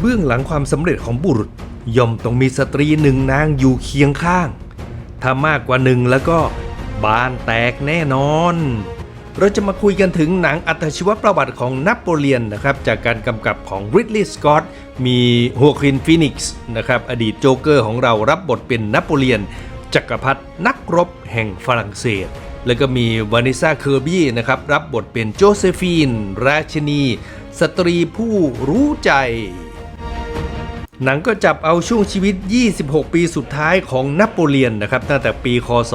เบื้องหลังความสำเร็จของบุรุษ ย่อมต้องมีสตรีหนึ่งนางอยู่เคียงข้าง ถ้ามากกว่าหนึ่งแล้วก็บ้านแตกแน่นอน เราจะมาคุยกันถึงหนังอัตชีวประวัติของนโปเลียนนะครับ จากการกำกับของริดลีย์สกอตมีฮัวคินฟินิกส์นะครับอดีตโจ๊กเกอร์ของเรารับบทเป็นนโปเลียน จักรพรรดินักรบแห่งฝรั่งเศสแล้วก็มีวานิซาเคอร์บี้นะครับรับบทเป็นโจเซฟีน ราชินี สตรีผู้รู้ใจ หนังก็จับเอาช่วงชีวิต 26 ปีสุดท้ายของนโปเลียนนะครับตั้งแต่ปีคศ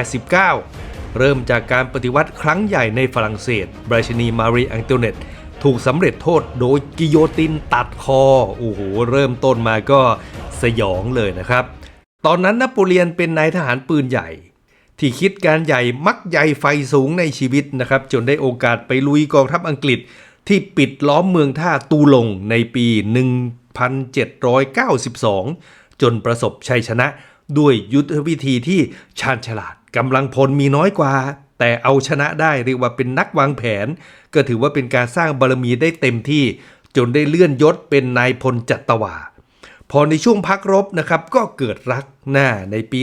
1789 เริ่มจากการปฏิวัติครั้งใหญ่ในฝรั่งเศสบราชินีมารีอังโตเนตถูกสำเร็จโทษโดยกิโยตินตัดคอ โอ้โห เริ่มต้นมาก็สยองเลยนะครับ ตอนนั้นนโปเลียนเป็นนายทหารปืนใหญ่ ที่คิดการใหญ่มักใหญ่ไฟสูงในชีวิตนะครับ จนได้โอกาสไปลุยกองทัพอังกฤษ ที่ปิดล้อมเมืองท่าตูลงในปี 1792 จนประสบชัยชนะ ด้วยยุทธวิธีที่ชาญฉลาดกำลังพลมีน้อยกว่า แต่เอาชนะได้เรียกว่าเป็นนักวางแผน ก็ถือว่าเป็นการสร้างบารมีได้เต็มที่ จนได้เลื่อนยศเป็นนายพลจัตวาพอในช่วงพักรบนะครับก็เกิดรักหน้าในปี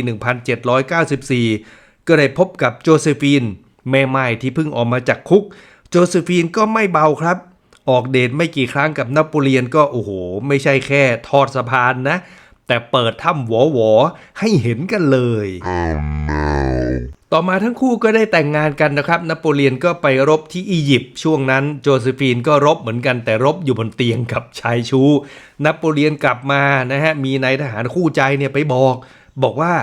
1794 ก็ได้พบกับโจเซฟีน แม่ไม้ที่เพิ่งออกมาจากคุก โจเซฟีนก็ไม่เบาครับ ออกเดทไม่กี่ครั้งกับนโปเลียนก็โอ้โห ไม่ใช่แค่ทอดสะพานนะ แต่เปิดถ้ำหวอหวอๆให้เห็นกันเลยต่อมาทั้งคู่ก็ได้แต่งงานกันนะครับ นโปเลียนก็ไปรบที่อียิปต์ช่วงนั้นโจเซฟีนก็รบเหมือนกันแต่รบอยู่บนเตียงกับชายชู้นโปเลียนกลับมานะฮะมีนายทหารคู่ใจเนี่ยไปบอก บอกว่า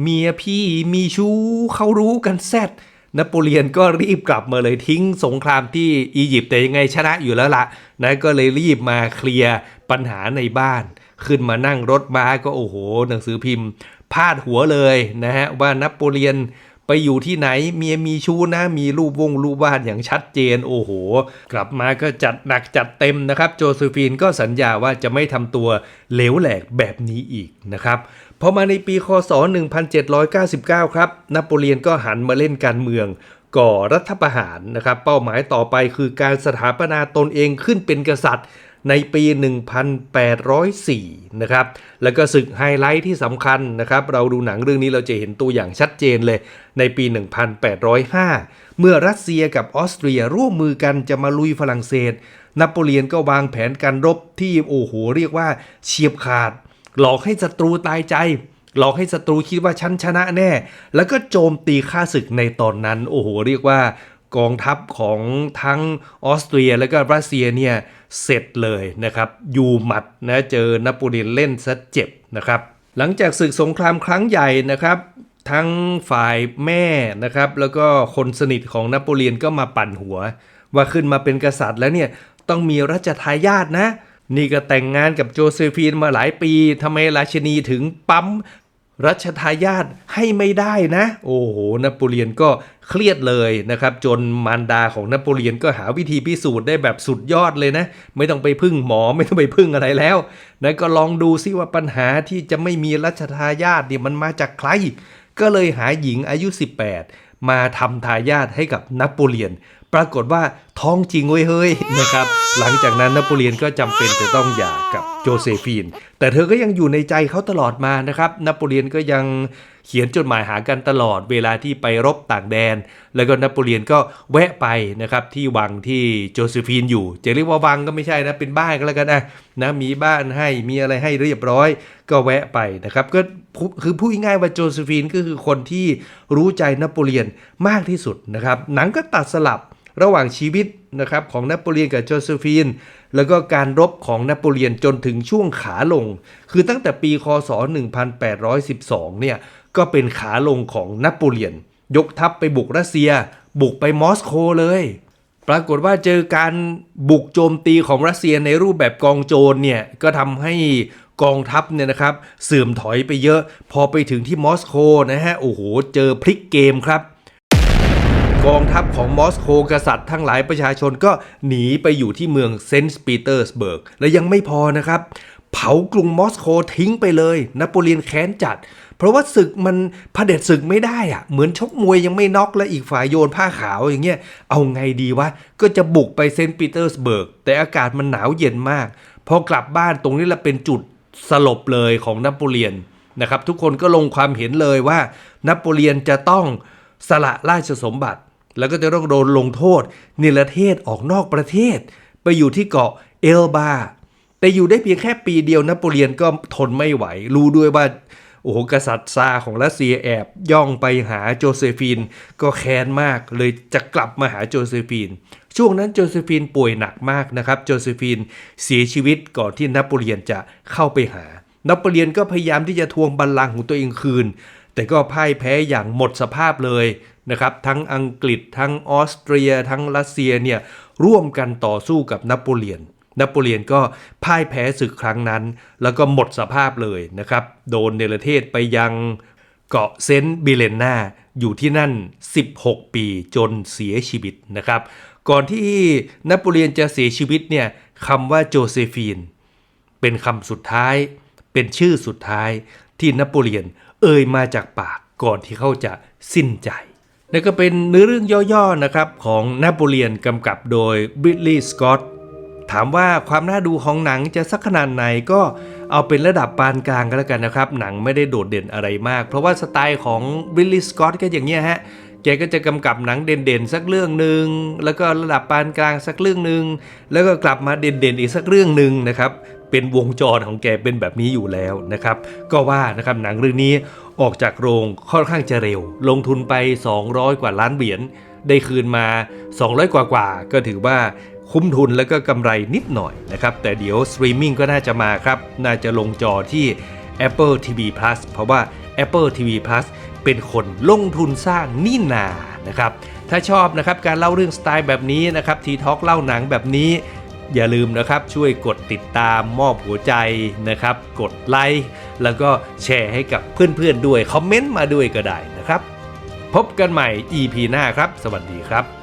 เมียพี่มีชู้เขารู้กันแซด นโปเลียนก็รีบกลับมาเลยทิ้งสงครามที่อียิปต์แต่ยังไงชนะอยู่แล้วละนะก็เลยรีบมาเคลียร์ปัญหาในบ้าน ขึ้นมานั่งรถม้าก็โอ้โห หนังสือพิมพ์พาดหัวเลยนะฮะว่านโปเลียน ไปอยู่ที่ไหนเมียมีชู้นะ มีรูปวงรูปวาดอย่างชัดเจนโอ้โห กลับมาก็จัดหนักจัดเต็มนะครับ โจเซฟีนก็สัญญาว่าจะไม่ทำตัวเหลวแหลกแบบนี้อีกนะครับพอมาในปีคศ 1799 ครับนโปเลียนก็หันมาเล่นการเมืองก่อรัฐประหารนะครับ เป้าหมายต่อไปคือการสถาปนาตนเองขึ้นเป็นกษัตริย์ ในปี 1804 นะครับ แล้วก็ศึกไฮไลท์ที่สำคัญนะครับ เราดูหนังเรื่องนี้เราจะเห็นตัวอย่างชัดเจนเลย ในปี 1805 เมื่อรัสเซียกับออสเตรียร่วมมือกันจะมาลุยฝรั่งเศส นโปเลียนก็วางแผนการรบที่โอ้โหเรียกว่าเฉียบขาด หลอกให้ศัตรูตายใจหลอกให้ศัตรูคิดว่าฉันชนะแน่ แล้วก็โจมตีค่าศึกในตอนนั้น โอ้โห เรียกว่ากองทัพของทั้งออสเตรียและก็รัสเซียเนี่ย เสร็จเลยนะครับอยู่หมัดนะเจอนโปเลียนเล่นซะเจ็บนะครับหลังจากศึกสงครามครั้งใหญ่นะครับทั้งฝ่ายแม่นะครับแล้วก็คนสนิทของนโปเลียนก็มาปั่นหัว ว่าขึ้นมาเป็นกษัตริย์แล้วเนี่ยต้องมีรัชทายาทนะ นี่ก็แต่งงานกับโจเซฟีนมาหลายปีทำไมราชินีถึงปั๊ม รัชทายาทให้ไม่ได้นะ โอ้โหนโปเลียนก็เครียดเลยนะครับ จนมารดาของนโปเลียนก็หาวิธีพิสูจน์ได้แบบสุดยอดเลยนะ ไม่ต้องไปพึ่งหมอไม่ต้องไปพึ่งอะไรแล้วนะก็ลองดูซิว่าปัญหาที่จะไม่มีรัชทายาทเนี่ยมันมาจากใคร ก็เลยหาหญิงอายุ 18 มาทำทายาทให้กับนโปเลียน ปรากฏว่าท้องจริงเว้ยเฮ้ยนะครับ หลังจากนั้นนโปเลียนก็จำเป็นจะต้องหย่ากับโจเซฟีน แต่เธอก็ยังอยู่ในใจเขาตลอดมานะครับนโปเลียนก็ยังเขียนจดหมายหากันตลอดเวลาที่ไปรบต่างแดน แล้วก็นโปเลียนก็แวะไปนะครับที่วังที่โจเซฟีนอยู่ จะเรียกว่าวังก็ไม่ใช่นะเป็นบ้านก็แล้วกันนะนะมีบ้านให้มีอะไรให้เรียบร้อย ก็แวะไปนะครับก็คือพูดง่ายๆว่าโจเซฟีนก็คือคนที่รู้ใจนโปเลียนมากที่สุดนะครับหนังก็ตัดสลับ ระหว่างชีวิตนะครับของนโปเลียนกับโจเซฟีน แล้วก็การรบของนโปเลียนจนถึงช่วงขาลง คือตั้งแต่ปีคศ 1812 เนี่ยก็เป็นขาลงของนโปเลียน ยกทัพไปบุกรัสเซีย บุกไปมอสโกเลย ปรากฏว่าเจอการบุกโจมตีของรัสเซียในรูปแบบกองโจรเนี่ยก็ทำให้กองทัพเนี่ยนะครับเสื่อมถอยไปเยอะ พอไปถึงที่มอสโกนะฮะโอ้โหเจอพลิกเกมครับ กองทัพของมอสโกกษัตริย์ทั้งหลายประชาชนก็หนีไปอยู่ที่เมืองเซนต์ปีเตอร์สเบิร์ก และยังไม่พอนะครับ เผากรุงมอสโกทิ้งไปเลยนโปเลียนแค้นจัด เพราะว่าศึกมันเผด็จศึกไม่ได้อะเหมือนชกมวยยังไม่น็อกและอีกฝ่ายโยนผ้าขาวอย่างเงี้ยเอาไงดีวะ ก็จะบุกไปเซนต์ปีเตอร์สเบิร์ก แต่อากาศมันหนาวเย็นมาก พอกลับบ้านตรงนี้แหละเป็นจุดสลบเลยของนโปเลียนนะครับทุกคนก็ลงความเห็นเลยว่านโปเลียนจะต้องสละราชสมบัติ แล้วก็จะต้องโดนลงโทษนิรเทศออกนอกประเทศ ไปอยู่ที่เกาะเอลบา แต่อยู่ได้เพียงแค่ปีเดียวนโปเลียนก็ทนไม่ไหว รู้ด้วยว่าโอ้โหกษัตริย์ซาของรัสเซียแอบย่องไปหาโจเซฟีนก็แค้นมากเลยจะกลับมาหาโจเซฟีน ช่วงนั้นโจเซฟีนป่วยหนักมากนะครับ โจเซฟีนเสียชีวิตก่อนที่นโปเลียนจะเข้าไปหานโปเลียนก็พยายามที่จะทวงบัลลังก์ของตัวเองคืน แต่ก็พ่ายแพ้อย่างหมดสภาพเลย นะครับทั้งอังกฤษทั้งออสเตรีย ทั้งรัสเซียเนี่ยร่วมกันต่อสู้กับนโปเลียนนโปเลียนก็พ่ายแพ้ศึกครั้งนั้น แล้วก็หมดสภาพเลยนะครับ โดนเนรเทศไปยังเกาะเซนต์บิเลนนาอยู่ที่นั่น 16 ปีจนเสียชีวิตนะครับ ก่อนที่นโปเลียนจะเสียชีวิตเนี่ยคำว่าโจเซฟีน เป็นคำสุดท้าย เป็นชื่อสุดท้ายที่นโปเลียนเอ่ยมาจากปากก่อนที่เขาจะสิ้นใจ นั่นก็เป็นเนื้อเรื่องย่อๆนะครับของนโปเลียนกำกับโดยบริดลีย์สกอตถามว่าความน่าดูของหนังจะสักขนาดไหนก็เอาเป็นระดับปานกลางก็แล้วกันนะครับ หนังไม่ได้โดดเด่นอะไรมาก เพราะว่าสไตล์ของบิลลี่สกอตก็อย่างเงี้ยฮะแกก็จะกำกับหนังเด่นๆ สักเรื่องหนึ่งแล้วก็ระดับปานกลางสักเรื่องหนึ่งแล้วก็กลับมาเด่นๆอีกสักเรื่องหนึ่งนะครับ เป็นวงจรของแกเป็นแบบนี้อยู่แล้วนะครับ ก็ว่านะครับหนังเรื่องนี้ออกจากโรงค่อนข้างจะเร็ว ลงทุนไป 200 กว่าล้านเหรียญได้คืนมา 200 กว่ากว่าก็ถือว่าคุ้มทุนแล้วก็กำไรนิดหน่อยนะครับ แต่เดี๋ยวสตรีมมิ่งก็น่าจะมาครับ น่าจะลงจอที่ Apple TV Plus เพราะว่า Apple TV Plus เป็นคนลงทุนสร้างนี่นานะครับ ถ้าชอบนะครับการเล่าเรื่องสไตล์แบบนี้นะครับทีทอกเล่าหนังแบบนี้ อย่าลืมนะครับช่วยกดติดตามมอบหัวใจนะครับ กดไลค์แล้วก็แชร์ให้กับเพื่อนๆด้วย คอมเมนต์มาด้วยก็ได้นะครับ พบกันใหม่ EP หน้าครับ สวัสดีครับ